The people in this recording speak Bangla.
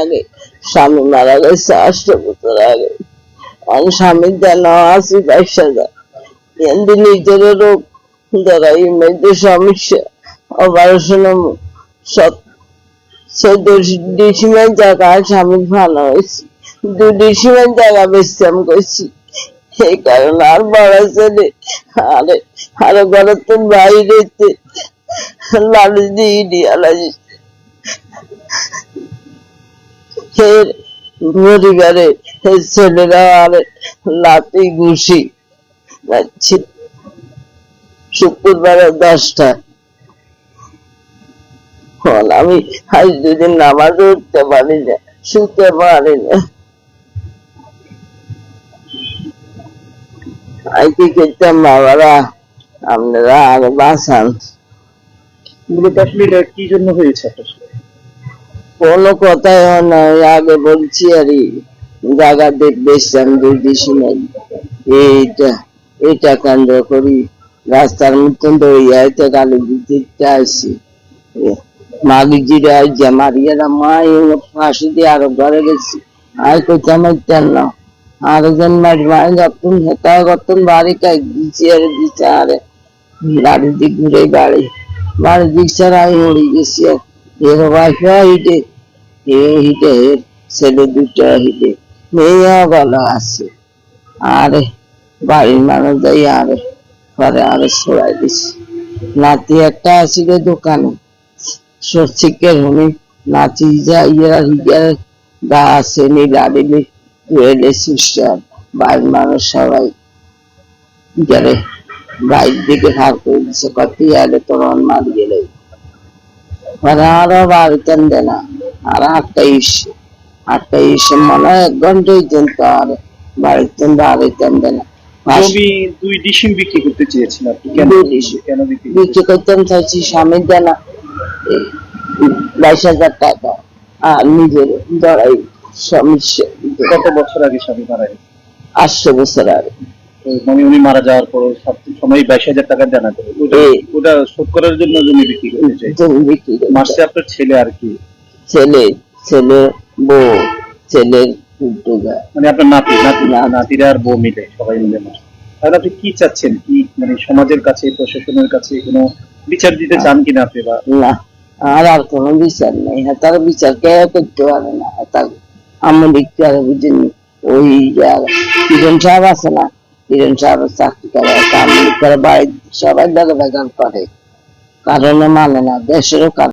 আগে। স্বামী মারা গেছে, আষ্ট বছর আগে। আমার স্বামীর যেন আশি বাইশ হাজার কিন্তু নিজের রোগ এই মধ্যে সমস্যা অপারেশন ডিসিমের জায়গায় স্বামী ভালো হয়েছে। দু ডিসিমের জায়গা বিশ্রাম করছি। এই কারণে আর বড় ছেলে, আরে আরে ঘরের তো বাইরে লালু দিয়ে ফের পরিবারে ছেলেরা আর লাতি ঘুষি। শুক্রবারে দশটা ফল আমি আজ দুদিন নামাজ উঠতে পারি না, শুতে পারি না। আইতে করতাম বাবারা? আপনারা আর এটা কি জন্য হয়েছে আপনার? কোনো কথাই না, ওই আগে বলছি আর জায়গা দেখবেছিলাম দুই দিশি নাই। এইটা এটা কেন্দ্র করি, রাস্তার মতন দৌড়িয়ে হয়তো গালি দিতে আসি মাগিজিরা যে মারিয়ারা মা ফাঁসি দিয়ে আরও ঘরে গেছি। আর কোথাও মারতেন না। আরেকজন মারি মারি যতন হেতা যতন বাড়ি কাই দিচ্ছে আর দিচ্ছে আরে বাড়ি দিক ঘুরে বাড়ি। বাড়ি দিক ছাড়া আমি উড়ে গেছি আর। এ ছেলে দুটা হিটে মেয়ে ভালো আছে। আরে, বাড়ির মানুষ আরে পরে আরে নাতি একটা দোকানে। নাতি হিয়া গা আছে সিস্টার, বাড়ির মানুষ সবাই। গেলে বাইর দিকে হার করে দিছে, কত এলে তোর মার গেলে মানে আরও বাড়িতে না আর আটটা ইসে মনে এক ঘন্টাই দিন তো আর বাড়িতে বাড়িতে না জমি দুই ডিসিম বিক্রি করতে আপনি কেন কেন বিক্রি করতাম চাইছি স্বামীর দেনা বাইশ হাজার টাকা আর নিজের দড়াই সমস্যা কত বছর আগে স্বামী মারা গেছে? আটশো বছর আগে। মানে উনি মারা যাওয়ার পর সময় বাইশ হাজার টাকা করে। ওটা শোধ করার জন্য জমি বিক্রি জমি বিক্রি মাসে আপনার ছেলে আর কি? ছেলে ছেলে বউ ছেলের মানে আপনার নাতি নাতি নাতিরা আর বউ মিলে সবাই মিলে মাস। তাহলে আপনি কি চাচ্ছেন? কি মানে সমাজের কাছে প্রশাসনের কাছে কোনো বিচার দিতে চান কিনা আপনি বা? না আর আর কোনো বিচার নেই। হ্যাঁ তার বিচার কে করতে পারে না। তার আমার দেখতে আর বুঝিনি ওই যার কিরণ সাহেব আছে না চাকরি করে সবাই দেখা দেখা করে। কারণে মানে না দেশেরও কারণ